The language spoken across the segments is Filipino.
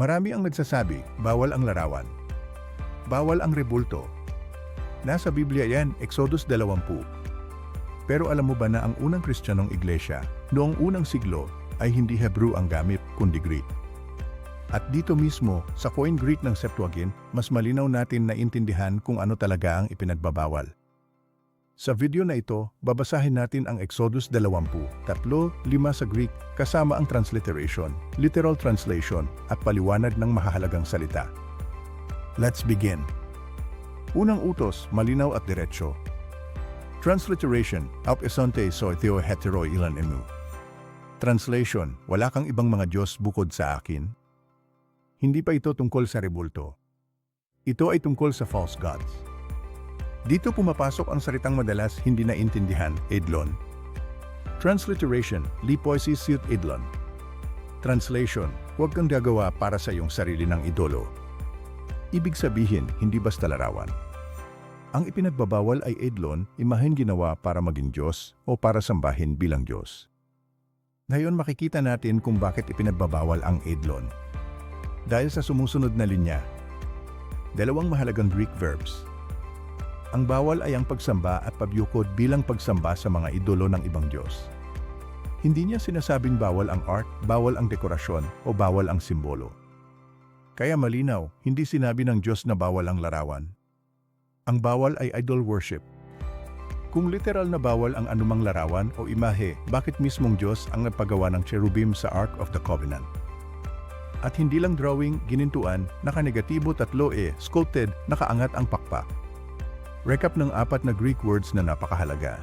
Marami ang nagsasabi, bawal ang larawan. Bawal ang rebulto. Nasa Biblia yan, Exodus 20. Pero alam mo ba na ang unang Kristiyanong iglesia, noong unang siglo, ay hindi Hebrew ang gamit, kundi Greek. At dito mismo, sa coin Greek ng Septuagint, mas malinaw natin na intindihan kung ano talaga ang ipinagbabawal. Sa video na ito, babasahin natin ang Exodus 20, 3, 5 sa Greek kasama ang transliteration, literal translation at paliwanag ng mahahalagang salita. Let's begin. Unang utos, malinaw at diretsyo. Transliteration, Auk esonte so theo hetero ilan emu. Translation, wala kang ibang mga Diyos bukod sa akin. Hindi pa ito tungkol sa rebulto. Ito ay tungkol sa false gods. Dito pumapasok ang salitang madalas hindi naintindihan, idlon. Transliteration, lipoisis siut idlon. Translation, huwag kang gagawa para sa iyong sarili ng idolo. Ibig sabihin, hindi basta larawan. Ang ipinagbabawal ay idlon, imahen ginawa para maging Diyos o para sambahin bilang Diyos. Ngayon makikita natin kung bakit ipinagbabawal ang idlon. Dahil sa sumusunod na linya, dalawang mahalagang Greek verbs. Ang bawal ay ang pagsamba at pabyukod bilang pagsamba sa mga idolo ng ibang Diyos. Hindi niya sinasabing bawal ang art, bawal ang dekorasyon, o bawal ang simbolo. Kaya malinaw, hindi sinabi ng Diyos na bawal ang larawan. Ang bawal ay idol worship. Kung literal na bawal ang anumang larawan o imahe, bakit mismong Diyos ang nagpagawa ng cherubim sa Ark of the Covenant? At hindi lang drawing, ginintuan, naka-negatibo tatlo e, sculpted, nakaangat ang pakpak. Recap ng apat na Greek words na napakahalaga.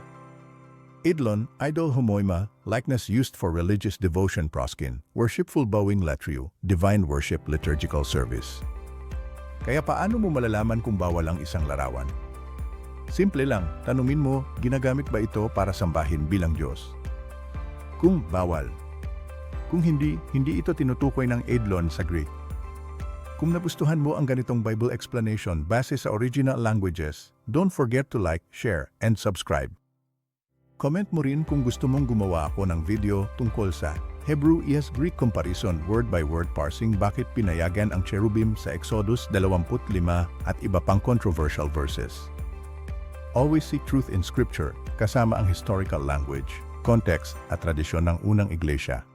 Idlon, idol homoima, likeness used for religious devotion proskin, worshipful bowing latrio, divine worship liturgical service. Kaya paano mo malalaman kung bawal ang isang larawan? Simple lang, tanungin mo, ginagamit ba ito para sambahin bilang Diyos? Kung bawal. Kung hindi, hindi ito tinutukoy ng idlon sa Greek. Kung nagustuhan mo ang ganitong Bible explanation base sa original languages, don't forget to like, share, and subscribe. Comment mo rin kung gusto mong gumawa ako ng video tungkol sa Hebrew ES Greek comparison word by word parsing bakit pinayagan ang cherubim sa Exodus 25 at iba pang controversial verses. Always seek truth in scripture kasama ang historical language, context at tradisyon ng unang iglesia.